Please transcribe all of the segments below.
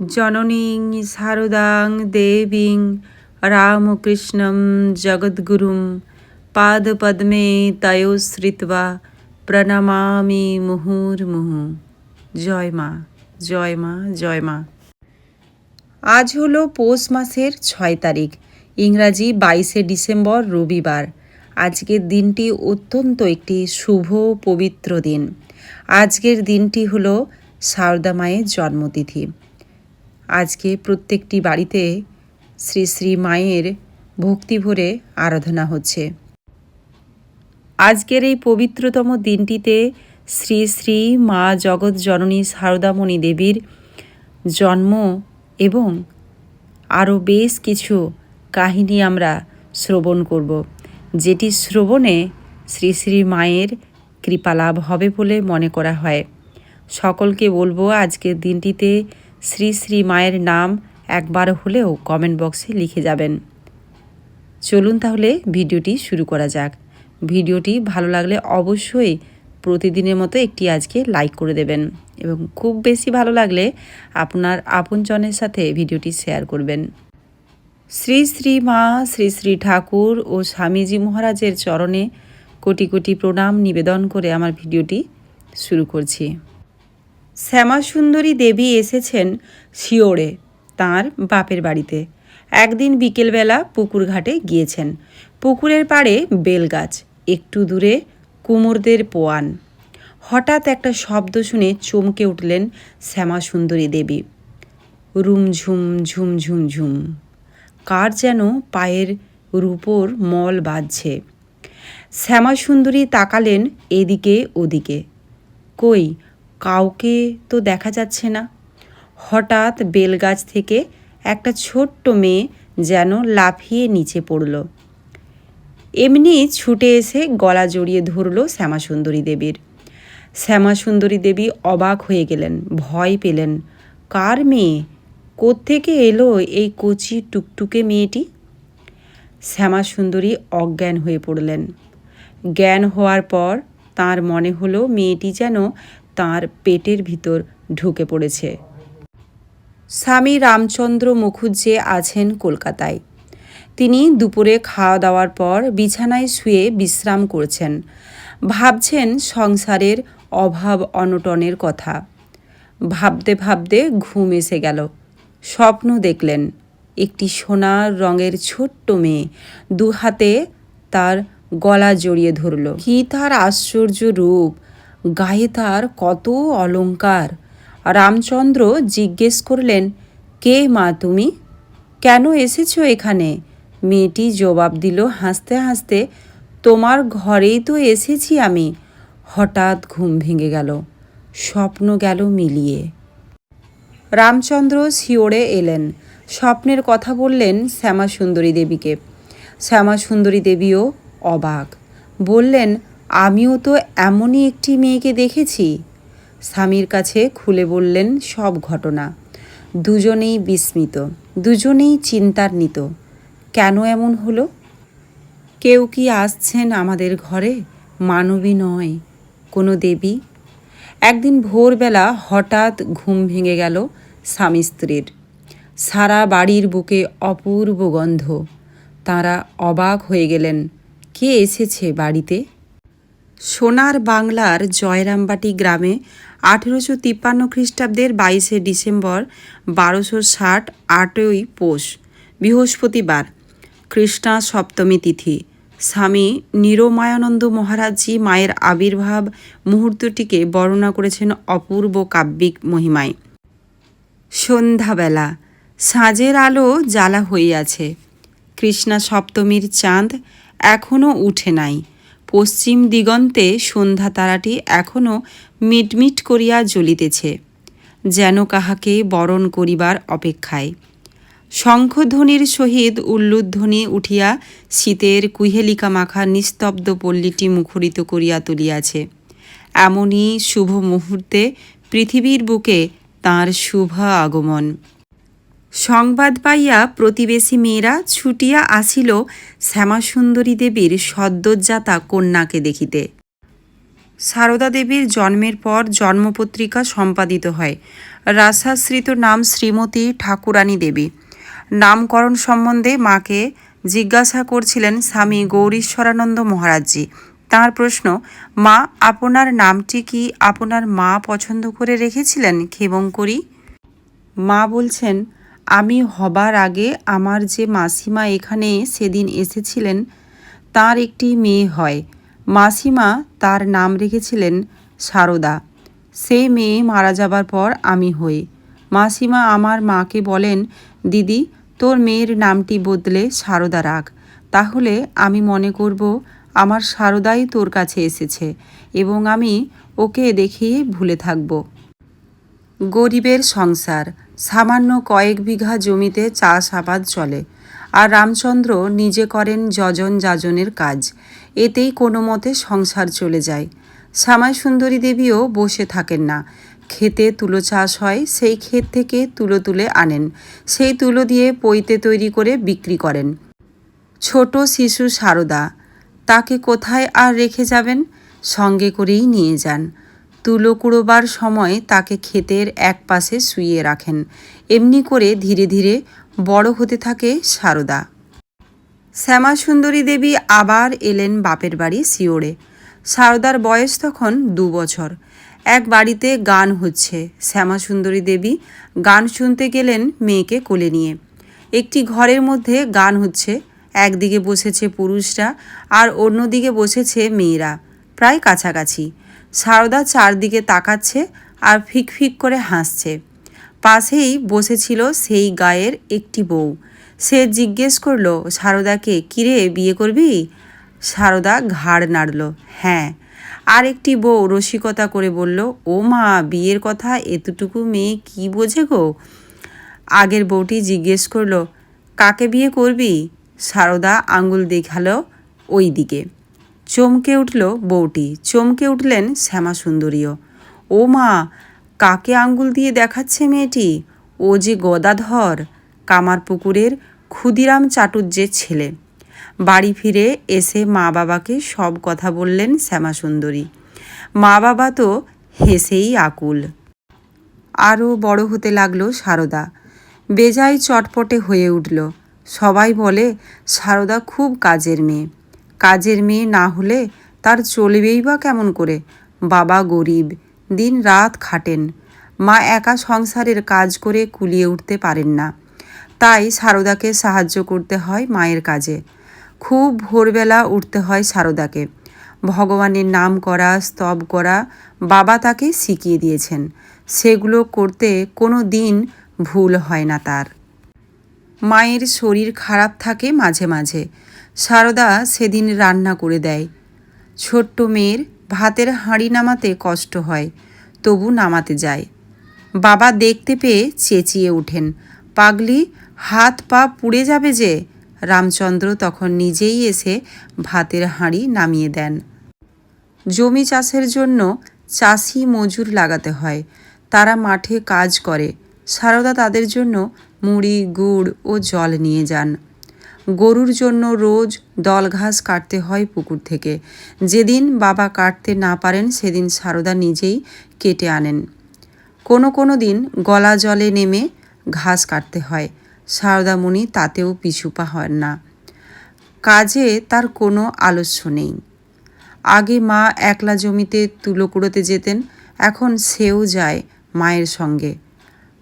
জননীং শারদাং দেবীং রামকৃষ্ণং জগদ্গুরুম পাদপদ্মে তয়োশ্রিত্বা প্রণমামি মুহুর্মুহু। জয় মা জয় মা জয় মা। আজ হলো পৌষ মাসের ছয় তারিখ, ইংরাজি বাইশে ডিসেম্বর রবিবার। আজকের দিনটি অত্যন্ত একটি শুভ, পবিত্র দিন। আজকের দিনটি হলো শারদা মায়ের জন্মতিথি। আজকে প্রত্যেকটি বাড়িতে শ্রী শ্রী মায়ের ভক্তি ভরে আরাধনা হচ্ছে। আজকের এই পবিত্রতম দিনটিতে শ্রী শ্রী মা জগৎ জননী শারদামণি দেবীর জন্ম এবং আরও বেশ কিছু কাহিনী আমরা শ্রবণ করব, যেটি শ্রবণে শ্রী শ্রী মায়ের কৃপালাভ হবে বলে মনে করা হয়। সকলকে বলব, আজকের দিনটিতে শ্রী শ্রী মায়ের নাম একবার হলেও কমেন্ট বক্সে লিখে যাবেন। চলুন তাহলে ভিডিওটি শুরু করা যাক। ভিডিওটি ভালো লাগলে অবশ্যই প্রতিদিনের মতো একটি আজকে লাইক করে দেবেন এবং খুব বেশি ভালো লাগলে আপনার আপনজনের সাথে ভিডিওটি শেয়ার করবেন। শ্রী শ্রী মা, শ্রী শ্রী ঠাকুর ও স্বামীজি মহারাজের চরণে কোটি কোটি প্রণাম নিবেদন করে আমার ভিডিওটি শুরু করছি। শ্যামাসুন্দরী দেবী এসেছেন শিওরে, তার বাপের বাড়িতে। একদিন বিকেলবেলা পুকুর ঘাটে গিয়েছেন। পুকুরের পাড়ে বেলগাছ একটু দূরে কুমোরদের পোয়ান। হঠাৎ একটা শব্দ শুনে চমকে উঠলেন শ্যামাসুন্দরী দেবী। রুমঝুম ঝুম ঝুম ঝুম। কার যেন পায়ের রূপোর মল বাজছে। শ্যামাসুন্দরী তাকালেন এদিকে ওদিকে। কই কাউকে তো দেখা যাচ্ছে না। হঠাৎ বেলগাছ থেকে একটা ছোট্ট মেয়ে যেন লাফিয়ে নিচে পড়ল। এমনি ছুটে এসে গলা জড়িয়ে ধরল শ্যামাসুন্দরী দেবীর। শ্যামাসুন্দরী দেবী অবাক হয়ে গেলেন, ভয় পেলেন। কার মেয়ে? কোত্থেকে এলো এই কচি টুকটুকে মেয়েটি? শ্যামাসুন্দরী অজ্ঞান হয়ে পড়লেন। জ্ঞান হওয়ার পর তার মনে হলো মেয়েটি যেন তার পেটের ভিতর ঢুকে পড়েছে। স্বামী রামচন্দ্র মুখুজ্জে আছেন কলকাতায়। তিনি দুপুরে খাওয়া দাওয়ার পর বিছানায় শুয়ে বিশ্রাম করছেন। ভাবছেন সংসারের অভাব অনটনের কথা। ভাবতে ভাবতে ঘুম এসে গেল। স্বপ্ন দেখলেন, একটি সোনার রঙের ছোট্ট মেয়ে দু হাতে তার গলা জড়িয়ে ধরল। কি তার আশ্চর্য রূপ! গায়ে তার কত অলঙ্কার। রামচন্দ্র জিজ্ঞেস করলেন, কে মা তুমি? কেন এসেছ এখানে? মেয়েটি জবাব দিল, হাসতে হাসতে তোমার ঘরেই তো এসেছি আমি। হঠাৎ ঘুম ভেঙে গেল, স্বপ্ন গেল মিলিয়ে। রামচন্দ্র শিওরে এলেন, স্বপ্নের কথা বললেন শ্যামাসুন্দরী দেবীকে। শ্যামাসুন্দরী দেবীও অবাক, বললেন আমিও তো এমনই একটি মেয়েকে দেখেছি। স্বামীর কাছে খুলে বললেন সব ঘটনা। দুজনেই বিস্মিত, দুজনেই চিন্তান্বিত। কেন এমন হলো? কেউ কি আসছেন আমাদের ঘরে? মানবী নয়, কোনো দেবী। একদিন ভোরবেলা হঠাৎ ঘুম ভেঙে গেল স্বামী স্ত্রীর। সারা বাড়ির বুকে অপূর্ব গন্ধ। তাঁরা অবাক হয়ে গেলেন, কে এসেছে বাড়িতে? সোনার বাংলার জয়রামবাটি গ্রামে আঠেরোশো তিপ্পান্ন খ্রিস্টাব্দের বাইশে ডিসেম্বর বারোশো ষাট আটই পৌষ, বৃহস্পতিবার। কৃষ্ণা সপ্তমী তিথি। স্বামী নিরমায়ানন্দ মহারাজজি মায়ের আবির্ভাব মুহূর্তটিকে বর্ণনা করেছেন অপূর্ব কাব্যিক মহিমায়। সন্ধ্যাবেলা সাঁজের আলো জ্বালা হইয়াছে। কৃষ্ণা সপ্তমীর চাঁদ এখনও উঠে নাই। পশ্চিম দিগন্তে সন্ধ্যা তারাটি এখনও মিটমিট করিয়া জ্বলিতেছে, যেন কাহাকে বরণ করিবার অপেক্ষায়। শঙ্খধ্বনির সহিত উল্লুধ্বনি উঠিয়া শীতের কুহেলিকা মাখা নিস্তব্ধ পল্লীটি মুখরিত করিয়া তুলিয়াছে। এমনই শুভ মুহূর্তে পৃথিবীর বুকে তাঁর শুভ আগমন। সংবাদ পাইয়া প্রতিবেশী মেয়েরা ছুটিয়া আসিল শ্যামাসুন্দরী দেবীর সদ্যোজাতা কন্যাকে দেখিতে। সারদা দেবীর জন্মের পর জন্মপত্রিকা সম্পাদিত হয়। রাসাশ্রিত নাম শ্রীমতী ঠাকুরানী দেবী। নামকরণ সম্বন্ধে মাকে জিজ্ঞাসা করছিলেন স্বামী গৌরীশ্বরানন্দ মহারাজজি। তাঁর প্রশ্ন, মা, আপনার নামটি কি আপনার মা পছন্দ করে রেখেছিলেন ক্ষেমঙ্করী মা বলছেন আমি হবার আগে আমার যে মাসিমা এখানে সেদিন এসেছিলেন, তার একটি মেয়ে হয়। মাসিমা তার নাম রেখেছিলেন সারদা। সেই মেয়ে মারা যাবার পর আমি হই। মাসিমা আমার মাকে বলেন, দিদি, তোর মেয়ের নামটি বদলে সারদা রাখ। তাহলে আমি মনে করব আমার সারদাই তোর কাছে এসেছে এবং আমি ওকে দেখিয়ে ভুলে থাকব। গরিবের সংসার। সামান্য কয়েক বিঘা জমিতে চাষ আবাদ চলে। আর রামচন্দ্র নিজে করেন যজন যাজনের কাজ। এতেই কোনো মতে সংসার চলে যায়। শ্যামাই সুন্দরী দেবীও বসে থাকেন না। ক্ষেতে তুলো চাষ হয়, সেই ক্ষেত থেকে তুলো তুলে আনেন। সেই তুলো দিয়ে পৈতে তৈরি করে বিক্রি করেন। ছোট শিশু সারদা, তাকে কোথায় আর রেখে যাবেন? সঙ্গে করেই নিয়ে যান। তুলো কুড়োবার সময় তাকে ক্ষেতের এক পাশে শুইয়ে রাখেন। এমনি করে ধীরে ধীরে বড় হতে থাকে সারদা। শ্যামা সুন্দরী দেবী আবার এলেন বাপের বাড়ি শিওড়ে সারদার বয়স তখন দু বছর। এক বাড়িতে গান হচ্ছে। শ্যামা সুন্দরী দেবী গান শুনতে গেলেন মেয়েকে কোলে নিয়ে। একটি ঘরের মধ্যে গান হচ্ছে। একদিকে বসেছে পুরুষরা আর অন্যদিকে বসেছে মেয়েরা। প্রায় কাছাকাছি। সারদা চারদিকে তাকাচ্ছে আর ফিক ফিক করে হাসছে। পাশেই বসেছিল সেই গায়ের একটি বউ। সে জিজ্ঞেস করল, সারদাকে কিরে বিয়ে করবি? সারদা ঘাড় নাড়ল হ্যাঁ। আর একটি বউ রসিকতা করে বলল, ও মা, বিয়ের কথা এতটুকু মেয়ে কি বোঝে গো? আগের বউটি জিজ্ঞেস করল, কাকে বিয়ে করবি? সারদা আঙ্গুল দেখাল ওই দিকে। চমকে উঠল বউটি। চমকে উঠলেন শ্যামা সুন্দরীও ও মা, কাকে আঙ্গুল দিয়ে দেখাচ্ছে মেয়েটি? ও যে গদাধর, কামারপুকুরের ক্ষুদিরাম চাটুর্যের ছেলে। বাড়ি ফিরে এসে মা বাবাকে সব কথা বললেন শ্যামা সুন্দরী মা বাবা তো হেসেই আকুল। আরও বড় হতে লাগল সারদা। বেজায় চটপটে হয়ে উঠল। সবাই বলে, সারদা খুব কাজের মেয়ে। কাজের মেয়ে না হলে তার চলবেই বা কেমন করে? বাবা গরিব, দিন রাত খাটেন। মা একা সংসারের কাজ করে কুলিয়ে উঠতে পারেন না। তাই সারদাকে সাহায্য করতে হয় মায়ের কাজে। খুব ভোরবেলা উঠতে হয় সারদাকে। ভগবানের নাম করা, স্তব করা বাবা তাকে শিখিয়ে দিয়েছেন। সেগুলো করতে কোনো দিন ভুল হয় না তার। মায়ের শরীর খারাপ থাকে মাঝে মাঝে। সারদা সেদিন রান্না করে দেয়। ছোট্ট মেয়ের ভাতের হাঁড়ি নামাতে কষ্ট হয়, তবু নামাতে যায়। বাবা দেখতে পেয়ে চেঁচিয়ে ওঠেন, পাগলি, হাত পা পুড়ে যাবে যে? রামচন্দ্র তখন নিজেই এসে ভাতের হাঁড়ি নামিয়ে দেন। জমি চাষের জন্য চাষি মজুর লাগাতে হয়, তারা মাঠে কাজ করে। সারদা তাদের জন্য মুড়ি, গুড় ও জল নিয়ে যান। গরুর জন্য রোজ দল ঘাস কাটতে হয় পুকুর থেকে। যেদিন বাবা কাটতে না পারেন, সেদিন সারদা নিজেই কেটে আনেন। কোনো কোনো দিন গলা জলে নেমে ঘাস কাটতে হয়। সারদামণি তাতেও পিছুপা হয় না। কাজে তার কোনো আলস্য নেই। আগে মা একলা জমিতে তুলো কুড়োতে যেতেন, এখন সেও যায় মায়ের সঙ্গে।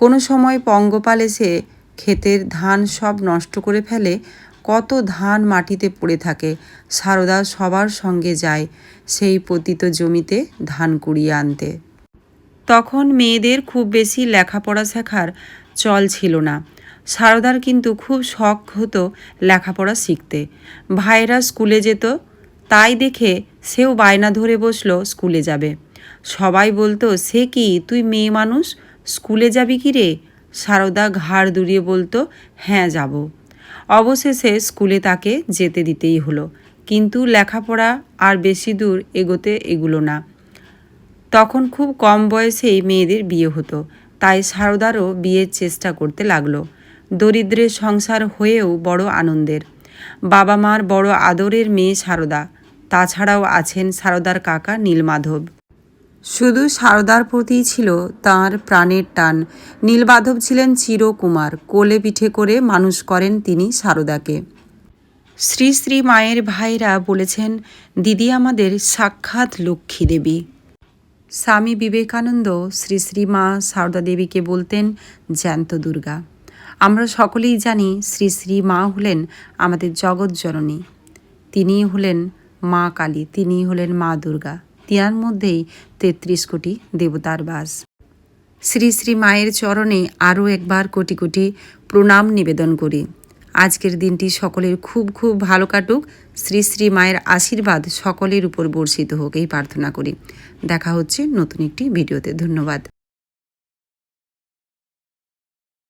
কোনো সময় পঙ্গপাল এসে ক্ষেতের ধান সব নষ্ট করে ফেলে, কত ধান মাটিতে পড়ে থাকে, সারদা সবার সঙ্গে যায় সেই পতিত জমিতে ধান কুড়িয়ে আনতে। তখন মেয়েদের খুব বেশি লেখাপড়া শেখার চল ছিল না। সারদার কিন্তু খুব শখ হতো লেখাপড়া শিখতে। ভাইরা স্কুলে যেত, তাই দেখে সেও বায়না ধরে বসল স্কুলে যাবে। সবাই বলতো, সে কি, তুই মেয়ে মানুষ? স্কুলে যাবি কি রে? সারদা ঘাড় দুড়িয়ে বলতো হ্যাঁ যাব। অবশেষে স্কুলে তাকে যেতে দিতেই হলো। কিন্তু লেখাপড়া আর বেশি দূর এগোতে এগুলো না। তখন খুব কম বয়সেই মেয়েদের বিয়ে হতো। তাই সারদারও বিয়ের চেষ্টা করতে লাগল। দরিদ্রের সংসার হয়েও বড় আনন্দের। বাবা মার বড় আদরের মেয়ে সারদা। তাছাড়াও আছেন সারদার কাকা নীলমাধব। শুধু সারদার প্রতিই ছিল তার প্রাণের টান। নীলমাধব ছিলেন চিরকুমার। কোলে পিঠে করে মানুষ করেন তিনি সারদাকে শ্রী শ্রী মায়ের ভাইরা বলেছেন, দিদি আমাদের সাক্ষাৎ লক্ষ্মী দেবী। স্বামী বিবেকানন্দ শ্রী শ্রী মা সারদা দেবীকে বলতেন, জ্যান্ত দুর্গা। আমরা সকলেই জানি শ্রী শ্রী মা হলেন আমাদের জগৎ জননী। তিনিই হলেন মা কালী, তিনিই হলেন মা দুর্গা। তিনার মধ্যেই তেত্রিশ কোটি দেবতার বাস। শ্রী শ্রী মায়ের চরণে আরও একবার কোটি কোটি প্রণাম নিবেদন করি। আজকের দিনটি সকলের খুব খুব ভালো কাটুক। শ্রী শ্রী মায়ের আশীর্বাদ সকলের উপর বর্ষিত হোক এই প্রার্থনা করি। দেখা হচ্ছে নতুন একটি ভিডিওতে। ধন্যবাদ।